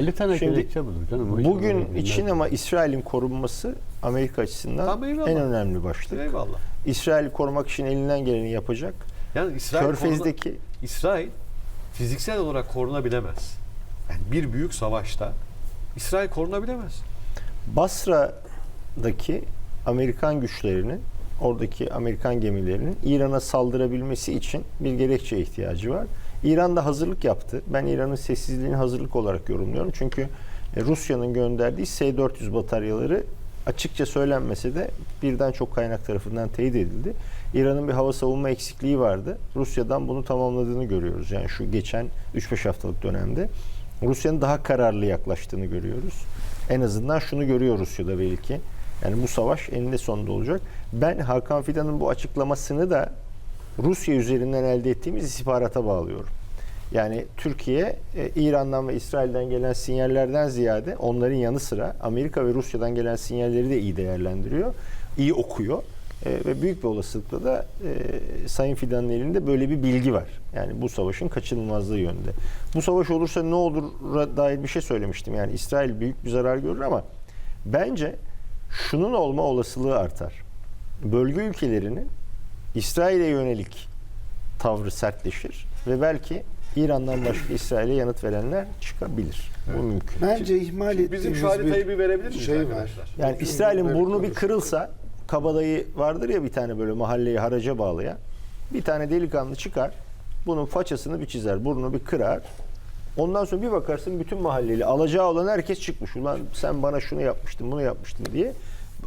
50 tane Şimdi gerekçe bulur canım. o Bugün için ama İsrail'in korunması Amerika açısından eyvallah. en önemli başlık. Eyvallah. İsrail'i korumak için elinden geleni yapacak. Yani İsrail Körfez'deki koruna- İsrail fiziksel olarak korunabilemez. Yani bir büyük savaşta İsrail korunabilemez. Basra'daki Amerikan güçlerinin oradaki Amerikan gemilerinin İran'a saldırabilmesi için bir gerekçe ihtiyacı var. İran da hazırlık yaptı. Ben İran'ın sessizliğini hazırlık olarak yorumluyorum. Çünkü e, Rusya'nın gönderdiği S-400 bataryaları açıkça söylenmese de birden çok kaynak tarafından teyit edildi. İran'ın bir hava savunma eksikliği vardı. Rusya'dan bunu tamamladığını görüyoruz. Yani şu geçen 3-5 haftalık dönemde Rusya'nın daha kararlı yaklaştığını görüyoruz. En azından şunu görüyor Rusya'da belki. Yani bu savaş eninde sonunda olacak. Ben Hakan Fidan'ın bu açıklamasını da Rusya üzerinden elde ettiğimiz istihbarata bağlıyorum. Yani Türkiye e, İran'dan ve İsrail'den gelen sinyallerden ziyade onların yanı sıra Amerika ve Rusya'dan gelen sinyalleri de iyi değerlendiriyor, iyi okuyor. E, ve büyük bir olasılıkla da e, Sayın Fidan'ın elinde böyle bir bilgi var. Yani bu savaşın kaçınılmazlığı yönünde. Bu savaş olursa ne olur dair bir şey söylemiştim. Yani İsrail büyük bir zarar görür ama bence şunun olma olasılığı artar. Bölge ülkelerinin İsrail'e yönelik tavrı sertleşir ve belki İran'dan başka İsrail'e yanıt verenler çıkabilir. Bu mümkün. Bence ihmal Şimdi ettiğimiz bizim şu haritayı bir verebilir miyiz şey var. Yani İsrail'in burnu bir kırılsa kabadayı vardır ya bir tane böyle mahalleyi haraca bağlayan bir tane delikanlı çıkar bunun façasını bir çizer burnunu bir kırar ondan sonra bir bakarsın bütün mahalleli alacağı olan herkes çıkmış ulan sen bana şunu yapmıştın bunu yapmıştın diye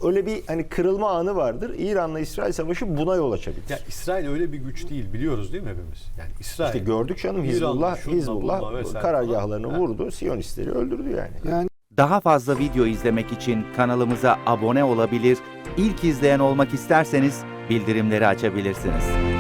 öyle bir hani kırılma anı vardır İran'la İsrail savaşı buna yol açabilir. Ya İsrail öyle bir güç değil biliyoruz değil mi hepimiz? Yani İsrail İşte gördük canım Hizbullah Hizbullah karargahlarını falan. vurdu Siyonistleri öldürdü yani. Yani Daha fazla video izlemek için kanalımıza abone olabilir, ilk izleyen olmak isterseniz bildirimleri açabilirsiniz.